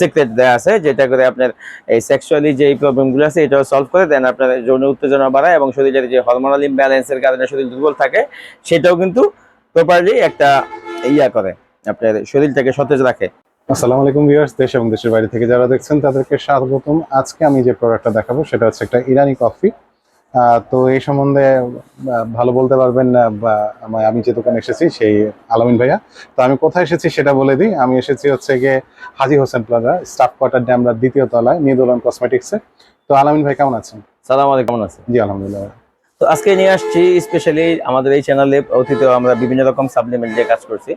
Secret দেওয়া আছে, যেটা করে আপনার এই সেক্সুয়ালি যে প্রবলেমগুলো আছে, এটাও সলভ করে দেন আপনার যৌন উত্তেজনা বাড়ায় এবং শরীরের যে হরমোনাল ইমব্যালেন্সের কারণে শরীর দুর্বল থাকে, সেটাও কিন্তু প্রপারলি একটা ইয়া করে, আপনার শরীরটাকে সতেজ রাখে। আসসালামু আলাইকুম ভিউয়ার্স দেশ এবং দেশের বাইরে থেকে যারা দেখছেন, তাদেরকে স্বাগতম। আজকে আমি যে প্রোডাক্টটা দেখাবো, সেটা হচ্ছে একটা ইরানি কফি তো এই সম্বন্ধে ভালো বলতে পারবেন আমি যে দোকানে এসেছি সেই আলামিন ভাইয়া। তো আমি কোথায় এসেছি সেটা বলে দিই। আমি এসেছি হচ্ছে গিয়ে Haji Hossain plaza staff quarter ড্যামরার দ্বিতীয় তলায় নিদোলন কসমেটিক্সে। তো আলামিন ভাই কেমন আছেন? সালাম আলাইকুম কেমন আছেন? জি আলহামদুলিল্লাহ। তো আজকে নিয়ে আসছি স্পেশালি আমাদের এই চ্যানেলে অতীতেও আমরা বিভিন্ন রকম সাপ্লিমেন্ট দিয়ে কাজ করছি।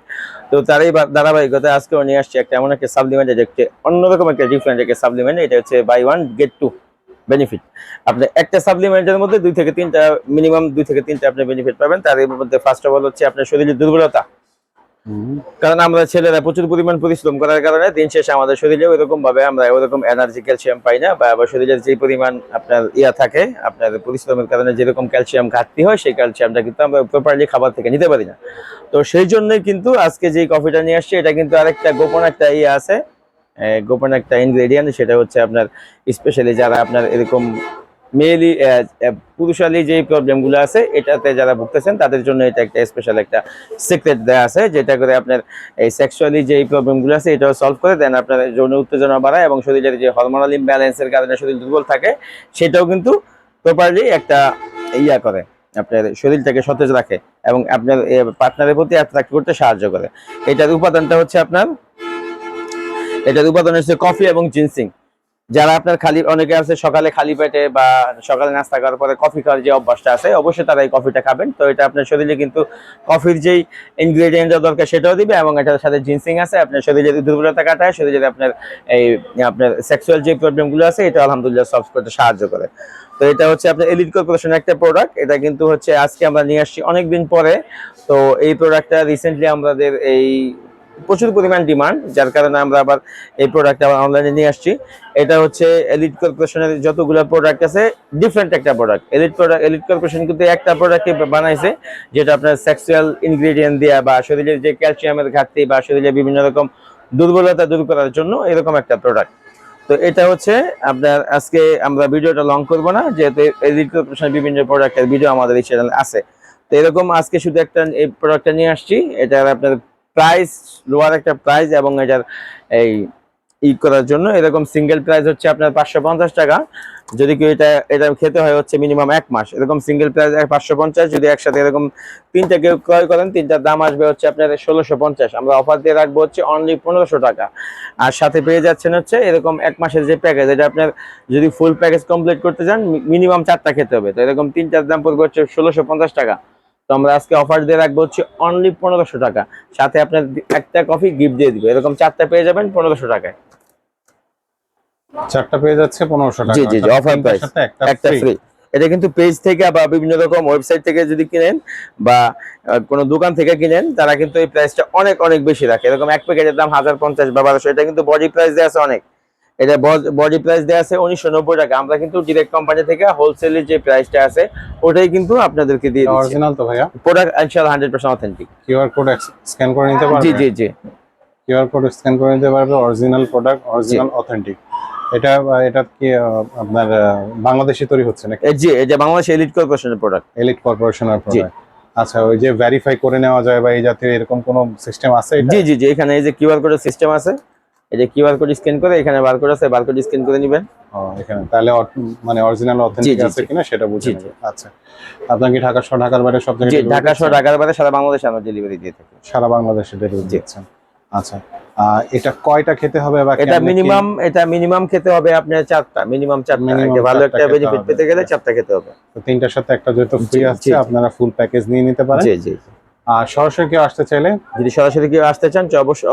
তো তারই ধারাবাহিকতায় আজকেও নিয়ে আসছি একটা এমন একটা সাপ্লিমেন্ট যেটা অন্যরকম একটা ডিফারেন্ট একটা সাপ্লিমেন্ট এটা হচ্ছে buy one get two benefit আপনি একটা সাপ্লিমেন্টের মধ্যে দুই থেকে তিনটা মিনিমাম দুই থেকে তিনটা আপনি বেনিফিট পাবেন। তার মধ্যে ফার্স্ট অফ অল হচ্ছে আপনার শরীরের দুর্বলতা। কারণ আমরা ছেলেরা প্রচুর পরিমাণ পরিশ্রম করার কারণে দিন শেষে আমাদের শরীরে ওইরকম ভাবে আমরা ওইরকম এনার্জি ক্যালসিয়াম পাই না বা শরীরের যে পরিমাণ আপনার ইয়া থাকে আপনার পরিশ্রমের কারণে যেরকম ক্যালসিয়াম ঘাটতি হয় সেই ক্যালসিয়ামটা কিন্তু আমরা প্রপারলি খাবার থেকে নিতে পারি না। তো সেই জন্যই কিন্তু আজকে যে কফিটা নিয়ে আসছি এটা কিন্তু আরেকটা গোপন একটা ইয়ে আছে গোপন একটা ইনগ্রেডিয়েন্ট সেটা হচ্ছে আপনার স্পেশালি যারা আপনার এরকম মেয়েলি পুরুষালি যে প্রবলেমগুলো আছে, এটাতে যারা ভুগতেছেন, তাদের জন্য এটা একটা স্পেশাল একটা সিক্রেট দেওয়া আছে, যেটা করে আপনার এই সেক্সুয়ালি যে প্রবলেমগুলো আছে, এটাও সলভ করে দেন আপনার যৌন উত্তেজনা বাড়ায় এবং শরীরের যে হরমোনাল ইমব্যালেন্সের কারণে শরীর দুর্বল থাকে, সেটাও কিন্তু প্রপারলি একটা ইয়া করে, আপনার শরীরটাকে সতেজ রাখে এবং আপনার পার্টনারের প্রতি অ্যাট্রাক্ট করতে সাহায্য করে। এটার উপাদানটা হচ্ছে আপনার এটার উপাদান হচ্ছে কফি এবং জিনসিং। যারা আপনার খালি অনেকে আছে সকালে খালি পেটে বা সকালে নাস্তা করার পরে কফি খাওয়ার যে অভ্যাসটা আছে, অবশ্যই তারা এই কফিটা খাবেন। তো এটা আপনার শরীরে কিন্তু কফির যেই ইনগ্রেডিয়েন্ট দরকার সেটাও দিবে এবং এটার সাথে জিনসিং আছে। আপনার শরীরে যদি দুর্বলতা কাটায়, শরীরে আপনার এই, আপনার সেক্সুয়াল যে প্রবলেমগুলো আছে, এটা আলহামদুলিল্লাহ সলভ করতে সাহায্য করে। তো এটা হচ্ছে আপনার এলিট কর্পোরেশন একটা প্রোডাক্ট এটা কিন্তু হচ্ছে আজকে আমরা নিয়ে আসছি অনেকদিন পরে। তো এই প্রোডাক্টটা রিসেন্টলি আমাদের এই প্রচুর পরিমাণ ডিমান্ড যার কারণে আমরা আবার এই প্রোডাক্ট আবার অনলাইনে নিয়ে আসছি। এটা হচ্ছে এলিট কর্পোরেশনের যতগুলো প্রোডাক্ট আছে ডিফারেন্ট একটা product elite product elite corporation কিন্তু একটা প্রোডাক্টকে বানাইছে, যেটা আপনার সেক্সুয়াল ইনগ্রিডিয়েন্ট দেওয়া বা শরীরের যে ক্যালসিয়ামের ঘাটতি বা শরীরে বিভিন্ন রকম দুর্বলতা দূর করার জন্য এরকম একটা প্রোডাক্ট তো এটা হচ্ছে আপনার আজকে আমরা ভিডিওটা লং করব না, যেহেতু এলিট কর্পোরেশনের বিভিন্ন প্রোডাক্টের ভিডিও আমাদের এই চ্যানেলে আছে। তো এরকম আজকে শুধু একটা এই প্রোডাক্টটা নিয়ে আসছি এটা আপনার প্রাইস লোয়ার একটা প্রাইস এবং এটার এই ই করার জন্য এরকম সিঙ্গেল প্রাইস হচ্ছে আপনার পাঁচশো পঞ্চাশ টাকা। যদি কেউ এটা এটা খেতে হয় হচ্ছে মিনিমাম এক মাস। এরকম সিঙ্গেল প্রাইস পাঁচশো পঞ্চাশ, যদি একসাথে এরকম তিনটা কেউ ক্রয় করেন, তিনটার দাম আসবে হচ্ছে আপনার ষোলোশো পঞ্চাশ। আমরা অফার দিয়ে রাখব হচ্ছে অনলি পনেরোশো টাকা। আর সাথে পেয়ে যাচ্ছেন হচ্ছে এরকম এক মাসের যে প্যাকেজ এটা আপনার যদি ফুল প্যাকেজ কমপ্লিট করতে চান মিনিমাম চারটা খেতে হবে। তো এরকম তিনটার দাম পড়বে হচ্ছে ষোলোশো পঞ্চাশ টাকা। তো আমরা আজকে অফার দিয়ে রাখব হচ্ছে অনলি পনেরোশো টাকা। সাথে আপনার একটা কফি গিফট দিয়ে দিবে। এরকম চারটা পেয়ে যাবেন পনেরোশো টাকায়। চারটা পেয়ে যাচ্ছে পনেরোশো টাকা। জি, জি, জি, তিনটার একটা একটা ফ্রি এটা কিন্তু পেজ থেকে বা বিভিন্ন রকম ওয়েবসাইট থেকে যদি কিনেন বা কোনো দোকান থেকে কিনেন তারা কিন্তু এই প্রাইসটা অনেক অনেক বেশি রাখে। এরকম এক প্যাকেটের দাম হাজার পঞ্চাশ বা বারোশো এটা কিন্তু বডি প্রাইস দেওয়া আছে অনেক। এটা বডি প্রাইস দেওয়া আছে উনিশশো নব্বই টাকা। আমরা কিন্তু ডিরেক্ট কোম্পানি থেকে হোলসেলের যে প্রাইসটা আছে ওটাই কিন্তু আপনাদেরকে দিয়ে দিচ্ছি। অরিজিনাল তো ভাইয়া? প্রোডাক্ট ইনশাআল্লাহ hundred percent authentic QR code scan করে নিতে পারবে? জি জি জি। কিউআর কোড স্ক্যান করে নিতে পারবে অরিজিনাল প্রোডাক্ট অরিজিনাল অথেন্টিক এটা এটা কি আপনার বাংলাদেশে তৈরি হচ্ছে নাকি? জি এটা বাংলাদেশ এলিট কর্পোরেশনের প্রোডাক্ট এলিট কর্পোরেশনের প্রোডাক্ট আচ্ছা ওই যে ভেরিফাই করে নেওয়া যায় বা এই জাতীয় এরকম কোনো সিস্টেম আছে জি জি জি এখানে এই যে কিউআর কোডের সিস্টেম আছে এই যে কিউআর কোড স্ক্যান করে এখানে বারকোড আছে বারকোড স্ক্যান করে নেবেন। ও, এখানে। তাহলে মানে অরিজিনাল অথেন্টিক আছে কিনা সেটা বুঝে জি, নেবে আচ্ছা। আপনার কি ঢাকা সহ ঢাকার বাইরে সব জায়গায় ঢাকা দিচ্ছেন? ঢাকার বাইরে সারা বাংলাদেশে আমরা ডেলিভারি দিয়ে থাকি। সারা বাংলাদেশে ডেলিভারি। দিচ্ছেন। আচ্ছা। এটা কয়টা খেতে হবে বা এটা মিনিমাম এটা মিনিমাম খেতে হবে আপনার চারটা। মিনিমাম চারটা। ভালো একটা বেনিফিট পেতে গেলে চারটা খেতে হবে। তো তিনটার সাথে একটা যেহেতু ফ্রি জি। আপনারা ফুল প্যাকেজ নিয়ে নিতে পারেন। জি জি। আর সরাসরি কেউ আসতে চাইলে? যদি সরাসরি কেউ আসতে চান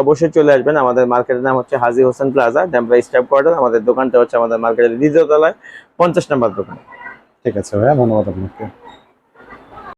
অবশ্যই চলে আসবেন। আমাদের মার্কেটের নাম হচ্ছে Haji Hossain plaza ড্যাম্পা staff quarter. আমাদের দোকানটা হচ্ছে আমাদের মার্কেটের দ্বিতীয় তলায় পঞ্চাশ নম্বর দোকান। ঠিক আছে ভাইয়া ধন্যবাদ আপনাকে।